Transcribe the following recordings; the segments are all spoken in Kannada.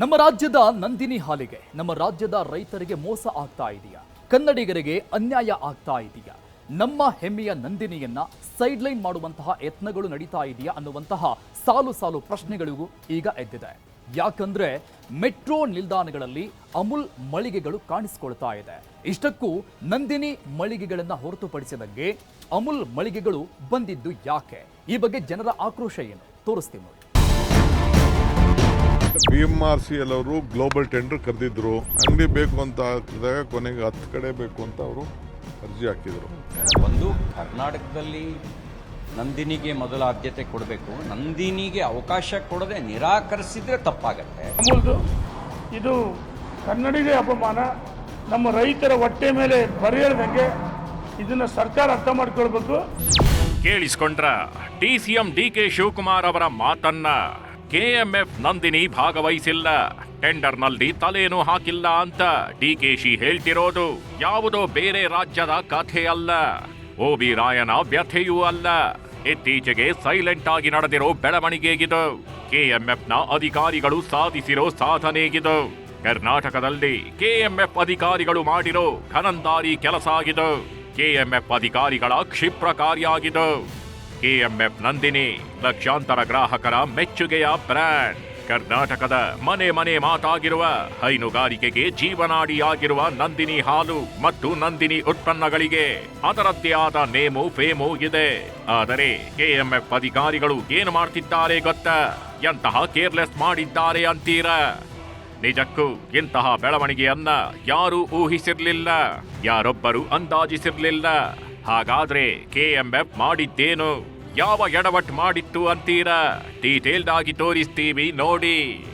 ನಮ್ಮ ರಾಜ್ಯದ ನಂದಿನಿ ಹಾಲಿಗೆ, ನಮ್ಮ ರಾಜ್ಯದ ರೈತರಿಗೆ ಮೋಸ ಆಗ್ತಾ ಇದೆಯಾ? ಕನ್ನಡಿಗರಿಗೆ ಅನ್ಯಾಯ ಆಗ್ತಾ ಇದೆಯಾ? ನಮ್ಮ ಹೆಮ್ಮೆಯ ನಂದಿನಿಯನ್ನ ಸೈಡ್ಲೈನ್ ಮಾಡುವಂತಹ ಯತ್ನಗಳು ನಡೀತಾ ಇದೆಯಾ ಅನ್ನುವಂತಹ ಸಾಲು ಸಾಲು ಪ್ರಶ್ನೆಗಳಿಗೂ ಈಗ ಎದ್ದಿದೆ. ಯಾಕಂದ್ರೆ ಮೆಟ್ರೋ ನಿಲ್ದಾಣಗಳಲ್ಲಿ ಅಮುಲ್ ಮಳಿಗೆಗಳು ಕಾಣಿಸಿಕೊಳ್ತಾ ಇದೆ. ಇಷ್ಟಕ್ಕೂ ನಂದಿನಿ ಮಳಿಗೆಗಳನ್ನ ಹೊರತುಪಡಿಸಿದಂಗೆ ಅಮುಲ್ ಮಳಿಗೆಗಳು ಬಂದಿದ್ದು ಯಾಕೆ? ಈ ಬಗ್ಗೆ ಜನರ ಆಕ್ರೋಶ ಏನು? ತೋರಿಸ್ತೀವಿ B M R C L ಅವರು ಗ್ಲೋಬಲ್ ಟೆಂಡರ್ ಕರೆದಿದ್ರು. ಅಂಗಡಿ ಬೇಕು ಅಂತ ಹಾಕಿದಾಗ ಕೊನೆಗೆ ಹತ್ತು ಕಡೆ ಬೇಕು ಅಂತ ಅವರು ಅರ್ಜಿ ಹಾಕಿದರು. ಒಂದು ಕರ್ನಾಟಕದಲ್ಲಿ ನಂದಿನಿಗೆ ಮೊದಲ ಆದ್ಯತೆ ಕೊಡಬೇಕು. ನಂದಿನಿಗೆ ಅವಕಾಶ ಕೊಡದೆ ನಿರಾಕರಿಸಿದ್ರೆ ತಪ್ಪಾಗತ್ತೆ. ಅಮೂಲ್ದು ಇದು ಕನ್ನಡಿಗೆ ಅಪಮಾನ. ನಮ್ಮ ರೈತರ ಹೊಟ್ಟೆ ಮೇಲೆ ಬರೆಯದಂಗೆ ಇದನ್ನ ಸರ್ಕಾರ ಅರ್ಥ ಮಾಡ್ಕೊಳ್ಬೇಕು. ಕೇಳಿಸ್ಕೊಂಡ್ರ ಡಿ ಕೆ ಶಿವಕುಮಾರ್ ಅವರ ಮಾತನ್ನ ಕೆಎಂಎಫ್ ನಂದಿನಿ ಭಾಗವಹಿಸಿಲ್ಲ. ಟೆಂಡರ್ನಲ್ಲಿ ತಲೆನೂ ಹಾಕಿಲ್ಲ ಅಂತ ಡಿ ಕೆ ಶಿ ಹೇಳ್ತಿರೋದು. ಯಾವುದೋ ಬೇರೆ ರಾಜ್ಯದ ಕಥೆ ಅಲ್ಲ. ಓಬಿ ರಾಯನ ವ್ಯಥೆಯೂ ಅಲ್ಲ. ಇತ್ತೀಚೆಗೆ ಸೈಲೆಂಟ್ ಆಗಿ ನಡೆದಿರೋ ಬೆಳವಣಿಗೆಗಿದು. ಕೆಎಂಎಫ್ನ ಅಧಿಕಾರಿಗಳು ಸಾಧಿಸಿರೋ ಸಾಧನೆಗಿದು. ಕರ್ನಾಟಕದಲ್ಲಿ ಕೆಎಂಎಫ್ ಅಧಿಕಾರಿಗಳು ಮಾಡಿರೋ ಘನಂದಾರಿ ಕೆಲಸ ಆಗಿದೆ. ಕೆಎಂಎಫ್ ಅಧಿಕಾರಿಗಳ ಕ್ಷಿಪ್ರ ಕಾರ್ಯ ಕೆಎಂಎಫ್ ನಂದಿನಿ, ಲಕ್ಷಾಂತರ ಗ್ರಾಹಕರ ಮೆಚ್ಚುಗೆಯ ಬ್ರ್ಯಾಂಡ್. ಕರ್ನಾಟಕದ ಮನೆ ಮನೆ ಮಾತಾಗಿರುವ, ಹೈನುಗಾರಿಕೆಗೆ ಜೀವನಾಡಿಯಾಗಿರುವ ನಂದಿನಿ ಹಾಲು ಮತ್ತು ನಂದಿನಿ ಉತ್ಪನ್ನಗಳಿಗೆ ಅದರದ್ದೇ ಆದ ನೇಮು ಫೇಮು ಇದೆ. ಆದರೆ ಕೆಎಂಎಫ್ ಅಧಿಕಾರಿಗಳು ಏನು ಮಾಡ್ತಿದ್ದಾರೆ ಗೊತ್ತಾ? ಎಂತಹ ಕೇರ್ಲೆಸ್ ಮಾಡಿದ್ದಾರೆ ಅಂತೀರ? ನಿಜಕ್ಕೂ ಇಂತಹ ಬೆಳವಣಿಗೆಯನ್ನ ಯಾರೂ ಊಹಿಸಿರ್ಲಿಲ್ಲ, ಯಾರೊಬ್ಬರು ಅಂದಾಜಿಸಿರ್ಲಿಲ್ಲ. ಹಾಗಾದ್ರೆ ಕೆಎಂಎಫ್ ಮಾಡಿದ್ದೇನು? ಯಾವ ಎಡವಟ್ ಮಾಡಿತ್ತು ಅಂತೀರಾ? ಡೀಟೇಲ್ಡ್ ಆಗಿ ತೋರಿಸ್ತೀವಿ, ನೋಡಿ.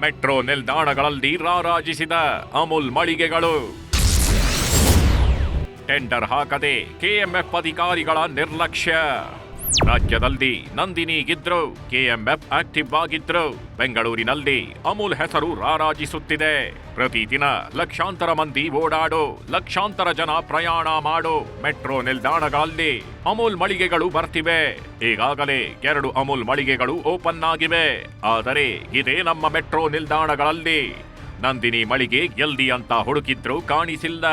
ಮೆಟ್ರೋ ನಿಲ್ದಾಣಗಳಲ್ಲಿ ರಾರಾಜಿಸಿದ ಅಮೂಲ್ ಮಳಿಗೆಗಳು. ಟೆಂಡರ್ ಹಾಕದೆ ಕೆಎಂಎಫ್ ಅಧಿಕಾರಿಗಳ ನಿರ್ಲಕ್ಷ್ಯ. ರಾಜ್ಯದಲ್ಲಿ ನಂದಿನಿ ಗಿದ್ರು, ಕೆಎಂಎಫ್ ಆಕ್ಟಿವ್ ಆಗಿದ್ರು, ಬೆಂಗಳೂರಿನಲ್ಲಿ ಅಮೂಲ್ ಹೆಸರು ರಾರಾಜಿಸುತ್ತಿದೆ. ಪ್ರತಿದಿನ ಲಕ್ಷಾಂತರ ಮಂದಿ ಓಡಾಡೋ, ಲಕ್ಷಾಂತರ ಜನ ಪ್ರಯಾಣ ಮಾಡೋ ಮೆಟ್ರೋ ನಿಲ್ದಾಣಗಳಲ್ಲಿ ಅಮೂಲ್ ಮಳಿಗೆಗಳು ಬರ್ತಿವೆ. ಈಗಾಗಲೇ ಎರಡು ಅಮೂಲ್ ಮಳಿಗೆಗಳು ಓಪನ್ ಆಗಿವೆ. ಆದರೆ ಇದೇ ನಮ್ಮ ಮೆಟ್ರೋ ನಿಲ್ದಾಣಗಳಲ್ಲಿ ನಂದಿನಿ ಮಳಿಗೆ ಎಲ್ದಿ ಅಂತ ಹುಡುಕಿದ್ರು ಕಾಣಿಸಿಲ್ಲ.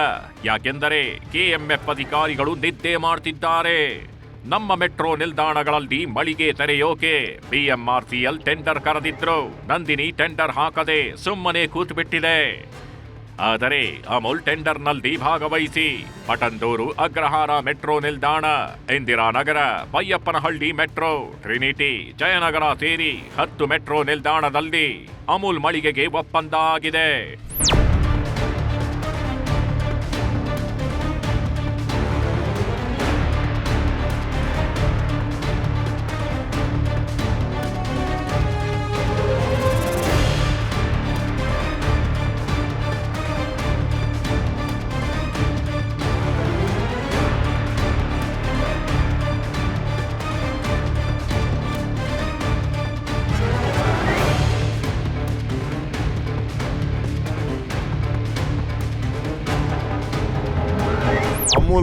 ಯಾಕೆಂದರೆ ಕೆಎಂಎಫ್ ಅಧಿಕಾರಿಗಳು ನಿದ್ದೆ ಮಾಡ್ತಿದ್ದಾರೆ. ನಮ್ಮ ಮೆಟ್ರೋ ನಿಲ್ದಾಣಗಳಲ್ಲಿ ಮಳಿಗೆ ತೆರೆಯೋಕೆ ಬಿಎಂಆರ್ಸಿಎಲ್ ಟೆಂಡರ್ ಕರೆದಿದ್ರು. ನಂದಿನಿ ಟೆಂಡರ್ ಹಾಕದೆ ಸುಮ್ಮನೆ ಕೂತ್ಬಿಟ್ಟಿದೆ. ಆದರೆ ಅಮೂಲ್ ಟೆಂಡರ್ನಲ್ಲಿ ಭಾಗವಹಿಸಿ ಪಟಂದೂರು ಅಗ್ರಹಾರ ಮೆಟ್ರೋ ನಿಲ್ದಾಣ, ಇಂದಿರಾನಗರ, ಬೈಯಪ್ಪನಹಳ್ಳಿ ಮೆಟ್ರೋ ಟ್ರಿನಿಟಿ ಜಯನಗರ ಸೇರಿ ಹತ್ತು ಮೆಟ್ರೋ ನಿಲ್ದಾಣದಲ್ಲಿ ಅಮೂಲ್ ಮಳಿಗೆಗೆ ಒಪ್ಪಂದ ಆಗಿದೆ.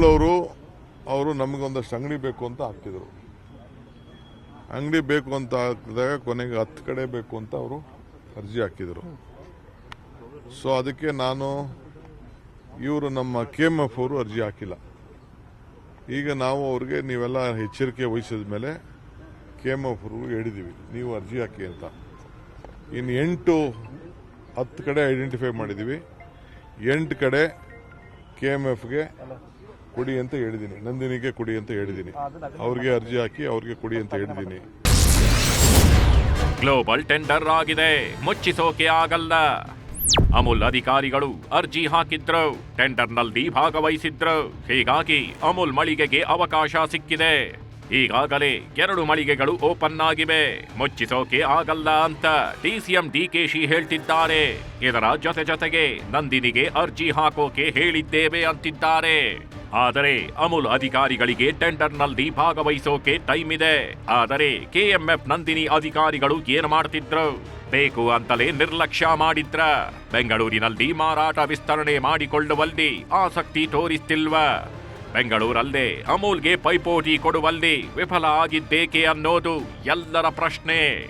ಅಮೂಲ್ ಅವರು ಅವರು ನಮಗೊಂದಷ್ಟು ಅಂಗಡಿ ಬೇಕು ಅಂತ ಹಾಕಿದರು ಅಂಗಡಿ ಬೇಕು ಅಂತ ಹಾಕಿದಾಗ ಕೊನೆಗೆ ಹತ್ತು ಕಡೆ ಬೇಕು ಅಂತ ಅವರು ಅರ್ಜಿ ಹಾಕಿದರು. ಸೊ ಅದಕ್ಕೆ ನಾನು ಇವರು ನಮ್ಮ ಕೆ ಎಂ ಎಫ್ ಅವರು ಅರ್ಜಿ ಹಾಕಿಲ್ಲ. ಈಗ ನಾವು ಅವ್ರಿಗೆ ನೀವೆಲ್ಲ ಎಚ್ಚರಿಕೆ ವಹಿಸಿದ ಮೇಲೆ ಕೆ ಎಂ ಎಫ್ ಅವರು ಹೇಳಿದ್ದೀವಿ ನೀವು ಅರ್ಜಿ ಹಾಕಿ ಅಂತ. ಇನ್ನು ಎಂಟು, ಹತ್ತು ಕಡೆ ಐಡೆಂಟಿಫೈ ಮಾಡಿದ್ದೀವಿ ಎಂಟು ಕಡೆ ಕೆ ಎಂ ಎಫ್ಗೆ ಕೊಡಿ ಅಂತ ಹೇಳಿದ್ದೀನಿ ನಂದಿನಿಗೆ ಕೊಡಿ ಅಂತ ಹೇಳಿದ್ದೀನಿ ಅವ್ರಿಗೆ ಅರ್ಜಿ ಹಾಕಿ ಅವ್ರಿಗೆ ಕೊಡಿ ಅಂತ ಹೇಳಿದ್ದೀನಿ ಗ್ಲೋಬಲ್ ಟೆಂಡರ್ ಆಗಿದೆ. ಮುಚ್ಚಿಸೋಕೆ ಆಗಲ್ಲ. ಅಮೂಲ್ ಅಧಿಕಾರಿಗಳು ಅರ್ಜಿ ಹಾಕಿದ್ರು. ಟೆಂಡರ್ನಲ್ಲಿ ಭಾಗವಹಿಸಿದ್ರು. ಹೀಗಾಗಿ ಅಮೂಲ್ ಮಳಿಗೆಗೆ ಅವಕಾಶ ಸಿಕ್ಕಿದೆ. ಈಗಾಗಲೇ ಎರಡು ಮಳಿಗೆಗಳು ಓಪನ್ ಆಗಿವೆ. ಮುಚ್ಚಿಸೋಕೆ ಆಗಲ್ಲ ಅಂತ ಡಿಸಿಎಂ ಡಿಕೆಶಿ ಹೇಳ್ತಿದ್ದಾರೆ. ಇದರ ಜೊತೆ ಜೊತೆಗೆ ನಂದಿನಿಗೆ ಅರ್ಜಿ ಹಾಕೋಕೆ ಹೇಳಿದ್ದೇವೆ ಅಂತಿದ್ದಾರೆ. ಆದರೆ ಅಮೂಲ್ ಅಧಿಕಾರಿಗಳಿಗೆ ಟೆಂಡರ್ನಲ್ಲಿ ಭಾಗವಹಿಸೋಕೆ ಟೈಮ್ ಇದೆ ಆದರೆ ಕೆಎಂಎಫ್ ನಂದಿನಿ ಅಧಿಕಾರಿಗಳು ಏನು ಮಾಡ್ತಿದ್ರು? ಬೇಕು ಅಂತಲೇ ನಿರ್ಲಕ್ಷ್ಯ ಮಾಡಿದ್ರ. ಬೆಂಗಳೂರಿನಲ್ಲಿ ಮಾರಾಟ ವಿಸ್ತರಣೆ ಮಾಡಿಕೊಳ್ಳುವಲ್ಲಿ ಆಸಕ್ತಿ ತೋರಿಸ್ತಿಲ್ವ? ಬೆಂಗಳೂರಲ್ಲೇ ಅಮೂಲ್ಗೆ ಪೈಪೋಟಿ ಕೊಡುವಲ್ಲಿ ವಿಫಲ ಆಗಿದ್ದೇಕೆ ಅನ್ನೋದು ಎಲ್ಲರ ಪ್ರಶ್ನೆ.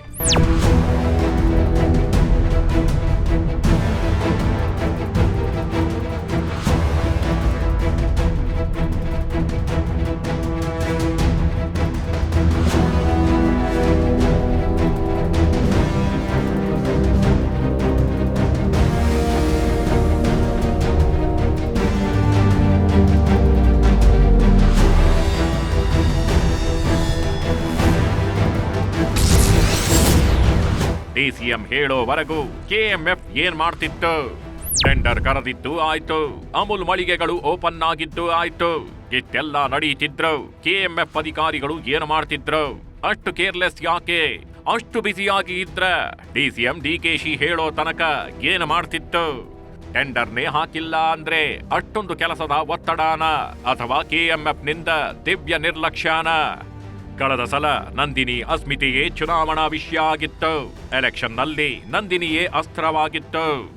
ಡಿಸಿಎಂ ಹೇಳೋವರೆಗೂ ಕೆಎಂಎಫ್ ಏನ್ ಮಾಡ್ತಿತ್ತು? ಟೆಂಡರ್ ಕರೆದಿದ್ದು ಆಯ್ತು, ಅಮೂಲ್ ಮಳಿಗೆಗಳು ಓಪನ್ ಆಗಿದ್ದು ಆಯ್ತು. ಇಷ್ಟೆಲ್ಲ ನಡೀತಿದ್ರು, ಕೆಎಂಎಫ್ ಅಧಿಕಾರಿಗಳು ಏನು ಮಾಡ್ತಿದ್ರು? ಅಷ್ಟು ಕೇರ್ಲೆಸ್ ಯಾಕೆ? ಅಷ್ಟು ಬ್ಯುಸಿಯಾಗಿ ಇದ್ರ ಕೆ ಡಿಕೆಶಿ ಹೇಳೋ ತನಕ ಏನು ಮಾಡ್ತಿತ್ತು? ಟೆಂಡರ್ನೇ ಹಾಕಿಲ್ಲ ಅಂದ್ರೆ ಅಷ್ಟೊಂದು ಕೆಲಸದ ಒತ್ತಡಾನ, ಅಥವಾ ಕೆಎಂಎಫ್ನಿಂದ ದಿವ್ಯ ನಿರ್ಲಕ್ಷ್ಯನ? ಕಳೆದ ಸಲ ನಂದಿನಿ ಅಸ್ಮಿತೆಯೇ ಚುನಾವಣಾ ವಿಷಯ ಆಗಿತ್ತು. ಎಲೆಕ್ಷನ್ನಲ್ಲಿ ನಂದಿನಿಯೇ ಅಸ್ತ್ರವಾಗಿತ್ತು.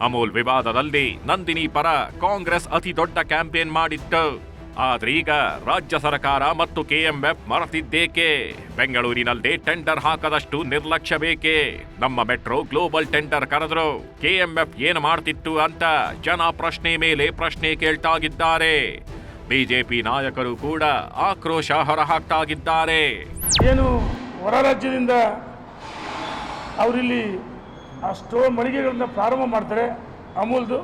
ಅಮೂಲ್ ವಿವಾದದಲ್ಲಿ ನಂದಿನಿ ಪರ ಕಾಂಗ್ರೆಸ್ ಅತಿ ದೊಡ್ಡ ಕ್ಯಾಂಪೇನ್ ಮಾಡಿತ್ತು. ಆದ್ರೀಗ ರಾಜ್ಯ ಸರ್ಕಾರ ಮತ್ತು ಕೆಎಂಎಫ್ ಮರೆತಿದ್ದೇಕೆ? ಬೆಂಗಳೂರಿನಲ್ಲಿ ಟೆಂಡರ್ ಹಾಕದಷ್ಟು ನಿರ್ಲಕ್ಷ್ಯ ಬೇಕೆ? ನಮ್ಮ ಮೆಟ್ರೋ ಗ್ಲೋಬಲ್ ಟೆಂಡರ್ ಕರೆದ್ರು ಕೆಎಂಎಫ್ ಏನು ಮಾಡ್ತಿತ್ತು ಅಂತ ಜನ ಪ್ರಶ್ನೆ ಮೇಲೆ ಪ್ರಶ್ನೆ ಕೇಳ್ತಾಗಿದ್ದಾರೆ. ಬಿಜೆಪಿ ನಾಯಕರು ಕೂಡ ಆಕ್ರೋಶ ಹೊರಹಾಕ್ತಾಗಿದ್ದಾರೆ ಏನು ಹೊರ ರಾಜ್ಯದಿಂದ ಅವರಿಲ್ಲಿ ಸ್ಟೋರ್ ಮಳಿಗೆಗಳನ್ನ ಪ್ರಾರಂಭ ಮಾಡ್ತಾರೆ. ಅಮೂಲ್ದು.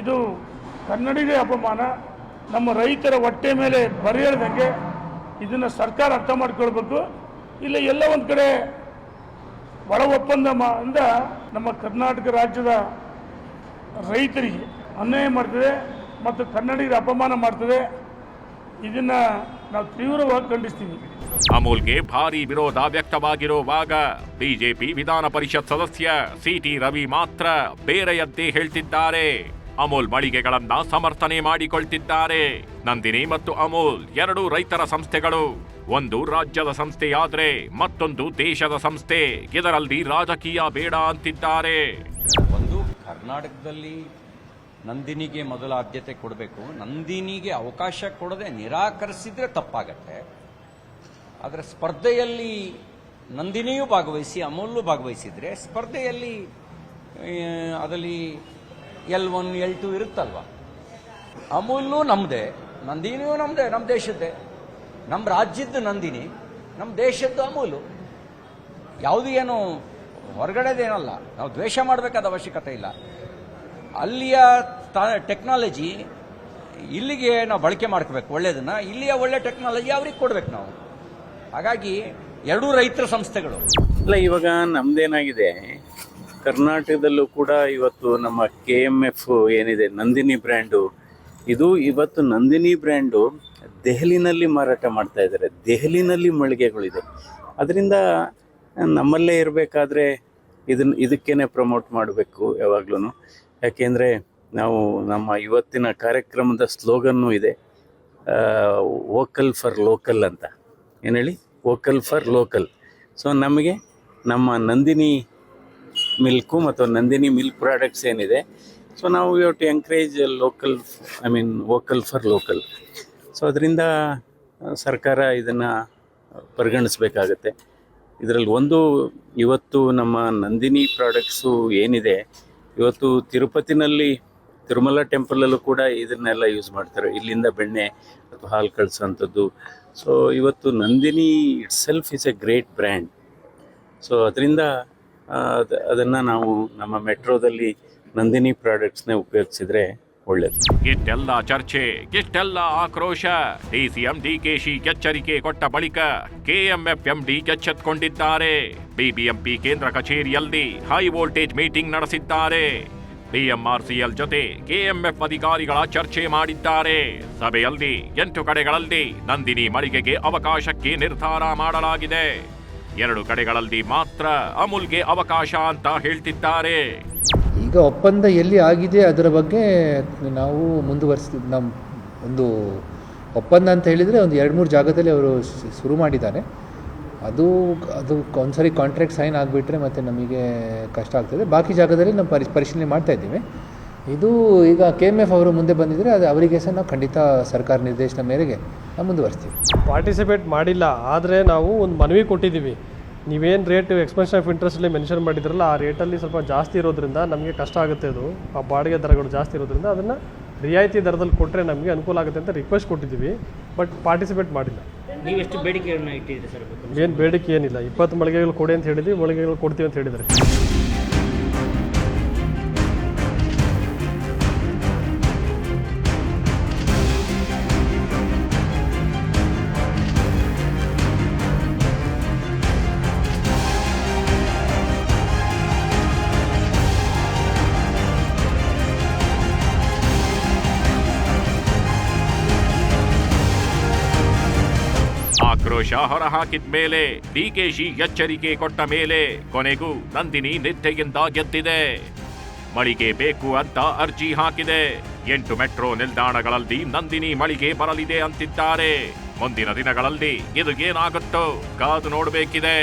ಇದು ಕನ್ನಡಿಗೆ ಅಪಮಾನ. ನಮ್ಮ ರೈತರ ಹೊಟ್ಟೆ ಮೇಲೆ ಬರೆಯಳ್ದಂಗೆ ಇದನ್ನು ಸರ್ಕಾರ ಅರ್ಥ ಮಾಡ್ಕೊಳ್ಬೇಕು. ಇಲ್ಲ ಎಲ್ಲ ಒಂದು ಕಡೆ ಒಳ ಒಪ್ಪಂದ ಇಂದ ನಮ್ಮ ಕರ್ನಾಟಕ ರಾಜ್ಯದ ರೈತರಿಗೆ ಅನ್ಯಾಯ ಮಾಡ್ತದೆ. ಮತ್ತು ಕನ್ನಡಿಗರ ಅಪಮಾನ ಮಾಡ್ತದೆ. ಇದನ್ನ ನಾವು ತೀವ್ರವಾಗಿ ಖಂಡಿಸ್ತೀವಿ. ಅಮೂಲ್ಗೆ ಭಾರಿ ವಿರೋಧ ವ್ಯಕ್ತವಾಗಿರುವಾಗ ಬಿಜೆಪಿ ವಿಧಾನ ಪರಿಷತ್ ಸದಸ್ಯ ಸಿಟಿ ರವಿ ಮಾತ್ರ ಬೇರೆಯದ್ದೇ ಹೇಳ್ತಿದ್ದಾರೆ. ಅಮೂಲ್ ಮಳಿಗೆಗಳನ್ನ ಸಮರ್ಥನೆ ಮಾಡಿಕೊಳ್ತಿದ್ದಾರೆ. ನಂದಿನಿ ಮತ್ತು ಅಮೂಲ್ ಎರಡು ರೈತರ ಸಂಸ್ಥೆಗಳು. ಒಂದು ರಾಜ್ಯದ ಸಂಸ್ಥೆಯಾದ್ರೆ ಮತ್ತೊಂದು ದೇಶದ ಸಂಸ್ಥೆ. ಇದರಲ್ಲಿ ರಾಜಕೀಯ ಬೇಡ ಅಂತಿದ್ದಾರೆ. ಒಂದು ಕರ್ನಾಟಕದಲ್ಲಿ ನಂದಿನಿಗೆ ಮೊದಲ ಆದ್ಯತೆ ಕೊಡಬೇಕು. ನಂದಿನಿಗೆ ಅವಕಾಶ ಕೊಡದೆ ನಿರಾಕರಿಸಿದ್ರೆ ತಪ್ಪಾಗತ್ತೆ. ಆದರೆ ಸ್ಪರ್ಧೆಯಲ್ಲಿ ನಂದಿನಿಯೂ ಭಾಗವಹಿಸಿ ಅಮೂಲ್ಯೂ ಭಾಗವಹಿಸಿದರೆ ಸ್ಪರ್ಧೆಯಲ್ಲಿ ಅದರಲ್ಲಿ ಎಲ್ ಒನ್, ಎಲ್ ಟು ಇರುತ್ತಲ್ವ? ಅಮೂಲ್ಯೂ ನಮ್ಮದೇ ನಂದಿನಿಯೂ ನಮ್ಮದೇ ನಮ್ಮ ದೇಶದ್ದೇ. ನಮ್ಮ ರಾಜ್ಯದ್ದು ನಂದಿನಿ ನಮ್ಮ ದೇಶದ್ದು ಅಮೂಲು ಯಾವುದು ಏನು ಹೊರಗಡೆದೇನಲ್ಲ. ನಾವು ದ್ವೇಷ ಮಾಡಬೇಕಾದ ಅವಶ್ಯಕತೆ ಇಲ್ಲ. ಅಲ್ಲಿಯ ಟೆಕ್ನಾಲಜಿ ಇಲ್ಲಿಗೆ ನಾವು ಬಳಕೆ ಮಾಡ್ಕೋಬೇಕು ಒಳ್ಳೆಯದನ್ನು ಇಲ್ಲಿಯ ಒಳ್ಳೆ ಟೆಕ್ನಾಲಜಿ ಅವ್ರಿಗೆ ಕೊಡ್ಬೇಕು ನಾವು. ಹಾಗಾಗಿ ಎರಡೂ ರೈತರ ಸಂಸ್ಥೆಗಳು. ಇಲ್ಲ, ಇವಾಗ ನಮ್ದೇನಾಗಿದೆ, ಕರ್ನಾಟಕದಲ್ಲೂ ಕೂಡ ಇವತ್ತು ನಮ್ಮ ಕೆ ಎಂ ಎಫ್ ಏನಿದೆ, ನಂದಿನಿ ಬ್ರ್ಯಾಂಡು. ಇದು ಇವತ್ತು ನಂದಿನಿ ಬ್ರ್ಯಾಂಡು ದೆಹಲಿನಲ್ಲಿ ಮಾರಾಟ ಮಾಡ್ತಾ ಇದ್ದಾರೆ. ದೆಹಲಿನಲ್ಲಿ ಮಳಿಗೆಗಳಿದೆ. ಅದರಿಂದ ನಮ್ಮಲ್ಲೇ ಇರಬೇಕಾದ್ರೆ ಇದನ್ನ ಇದಕ್ಕೇನೆ ಪ್ರಮೋಟ್ ಮಾಡಬೇಕು ಯಾವಾಗ್ಲೂ ಯಾಕೆಂದರೆ ನಾವು ನಮ್ಮ ಇವತ್ತಿನ ಕಾರ್ಯಕ್ರಮದ ಸ್ಲೋಗನ್ನು ಇದೆ ವೋಕಲ್ ಫಾರ್ ಲೋಕಲ್ ಅಂತ. ಏನು ಹೇಳಿ? Vocal for local. ಸೊ ನಮಗೆ ನಮ್ಮ ನಂದಿನಿ ಮಿಲ್ಕು ಮತ್ತು ನಂದಿನಿ ಮಿಲ್ಕ್ ಪ್ರಾಡಕ್ಟ್ಸ್ ಏನಿದೆ, ಸೊ, ನಾವು you to encourage local I mean vocal for local. So ಅದರಿಂದ ಸರ್ಕಾರ ಇದನ್ನು ಪರಿಗಣಿಸ್ಬೇಕಾಗತ್ತೆ. ಇದರಲ್ಲಿ ಒಂದು, ಇವತ್ತು ನಮ್ಮ ನಂದಿನಿ ಪ್ರಾಡಕ್ಟ್ಸು ಏನಿದೆ ಇವತ್ತು ತಿರುಪತಿನಲ್ಲಿ ತಿರುಮಲ ಟೆಂಪಲಲ್ಲೂ ಕೂಡ ಇದನ್ನೆಲ್ಲ ಯೂಸ್ ಮಾಡ್ತಾರೆ. ಇಲ್ಲಿಂದ ಬೆಣ್ಣೆ ಅಥವಾ ಹಾಲು ಕಳಿಸೋಂಥದ್ದು. ಸೊ ಇವತ್ತು Nandini itself is a great brand so ಅದರಿಂದ ಅದನ್ನು ನಾವು ನಮ್ಮ ಮೆಟ್ರೋದಲ್ಲಿ ನಂದಿನಿ ಪ್ರಾಡಕ್ಟ್ಸ್ನೇ ಉಪಯೋಗಿಸಿದ್ರೆ ಒಳ್ಳೆಯದು ಇಷ್ಟೆಲ್ಲ ಚರ್ಚೆ ಇಷ್ಟೆಲ್ಲ ಆಕ್ರೋಶ. ಡಿಸಿಎಂ ಡಿಕೆಶಿ ಎಚ್ಚರಿಕೆ ಕೊಟ್ಟ ಬಳಿಕ ಕೆಎಂಎಫ್ ಎಂಡಿ ಎಚ್ಚೆತ್ಕೊಂಡಿದ್ದಾರೆ. ಬಿಬಿಎಂಪಿ ಕೇಂದ್ರ ಕಚೇರಿಯಲ್ಲಿ ಹೈ ವೋಲ್ಟೇಜ್ ಮೀಟಿಂಗ್ ನಡೆಸಿದ್ದಾರೆ. ಬಿಎಂಆರ್ಸಿಎಲ್ ಜೊತೆ ಕೆಎಂಎಫ್ ಅಧಿಕಾರಿಗಳ ಚರ್ಚೆ ಮಾಡಿದ್ದಾರೆ. ಸಭೆಯಲ್ಲಿ ಎಂಟು ಕಡೆಗಳಲ್ಲಿ ನಂದಿನಿ ಮಳಿಗೆಗೆ ಅವಕಾಶಕ್ಕೆ ನಿರ್ಧಾರ ಮಾಡಲಾಗಿದೆ. ಎರಡು ಕಡೆಗಳಲ್ಲಿ ಮಾತ್ರ ಅಮೂಲ್ಗೆ ಅವಕಾಶ ಅಂತ ಹೇಳ್ತಿದ್ದಾರೆ. ಈಗ ಒಪ್ಪಂದ ಎಲ್ಲಿ ಆಗಿದೆ ಅದರ ಬಗ್ಗೆ ನಾವು ಮುಂದುವರಿಸ್ತೀವಿ. ನಮ್ಮ ಒಂದು ಒಪ್ಪಂದ ಅಂತ ಹೇಳಿದರೆ ಒಂದು ಎರಡು ಮೂರು ಜಾಗದಲ್ಲಿ ಅವರು ಶುರು ಮಾಡಿದ್ದಾರೆ. ಅದು ಅದು ಒಂದ್ಸರಿ ಕಾಂಟ್ರಾಕ್ಟ್ ಸೈನ್ ಆಗಿಬಿಟ್ರೆ ಮತ್ತು ನಮಗೆ ಕಷ್ಟ ಆಗ್ತದೆ. ಬಾಕಿ ಜಾಗದಲ್ಲಿ ನಾವು ಪರಿ, ಪರಿಶೀಲನೆ ಮಾಡ್ತಾ ಇದ್ದೀವಿ. ಇದು ಈಗ ಕೆ ಎಂ ಎಫ್ ಅವರು ಮುಂದೆ ಬಂದಿದ್ದರೆ ಅದು ಅವರಿಗೆ ಸಹ ನಾವು ಖಂಡಿತ ಸರ್ಕಾರ ನಿರ್ದೇಶನ ಮೇರೆಗೆ ನಾವು ಮುಂದುವರಿಸ್ತೀವಿ. ಪಾರ್ಟಿಸಿಪೇಟ್ ಮಾಡಿಲ್ಲ, ಆದರೆ ನಾವು ಒಂದು ಮನವಿ ಕೊಟ್ಟಿದ್ದೀವಿ. ನೀವೇನು ರೇಟ್ ಎಕ್ಸ್ಪೆನ್ಷನ್ ಆಫ್ ಇಂಟ್ರೆಸ್ಟಲ್ಲಿ ಮೆನ್ಷನ್ ಮಾಡಿದ್ರಲ್ಲ ಆ ರೇಟಲ್ಲಿ ಸ್ವಲ್ಪ ಜಾಸ್ತಿ ಇರೋದ್ರಿಂದ ನಮಗೆ ಕಷ್ಟ ಆಗುತ್ತೆ ಅದು. ಆ ಬಾಡಿಗೆ ದರಗಳು ಜಾಸ್ತಿ ಇರೋದ್ರಿಂದ ಅದನ್ನು ರಿಯಾಯಿತಿ ದರದಲ್ಲಿ ಕೊಟ್ಟರೆ ನಮಗೆ ಅನುಕೂಲ ಆಗುತ್ತೆ ಅಂತ ರಿಕ್ವೆಸ್ಟ್ ಕೊಟ್ಟಿದ್ದೀವಿ ಬಟ್ ಪಾರ್ಟಿಸಿಪೇಟ್ ಮಾಡಿಲ್ಲ. ನೀವೆಷ್ಟು ಬೇಡಿಕೆಯನ್ನು ಇಟ್ಟಿದ್ದೀರಿ ಸರ್? ಏನು ಬೇಡಿಕೆ ಏನಿಲ್ಲ. ಇಪ್ಪತ್ತು ಮಳಿಗೆಗಳು ಕೊಡಿ ಅಂತ ಹೇಳಿದ್ವಿ ಮಳಿಗೆಗಳು ಕೊಡ್ತೀವಿ ಅಂತ ಹೇಳಿದ್ದಾರೆ. ಆಕ್ರೋಶ ಹೊರಹಾಕಿದ ಮೇಲೆ ಡಿಕೆಶಿ ಎಚ್ಚರಿಕೆ ಕೊಟ್ಟ ಮೇಲೆ ಕೊನೆಗೂ ನಂದಿನಿ ನಿದ್ದೆಯಿಂದ ಗೆದ್ದಿದೆ. ಮಳಿಗೆ ಬೇಕು ಅಂತ ಅರ್ಜಿ ಹಾಕಿದೆ. ಎಂಟು ಮೆಟ್ರೋ ನಿಲ್ದಾಣಗಳಲ್ಲಿ ನಂದಿನಿ ಮಳಿಗೆ ಬರಲಿದೆ ಅಂತಿದ್ದಾರೆ. ಮುಂದಿನ ದಿನಗಳಲ್ಲಿ ಇದು ಏನಾಗುತ್ತೋ ಕಾದು ನೋಡಬೇಕಿದೆ.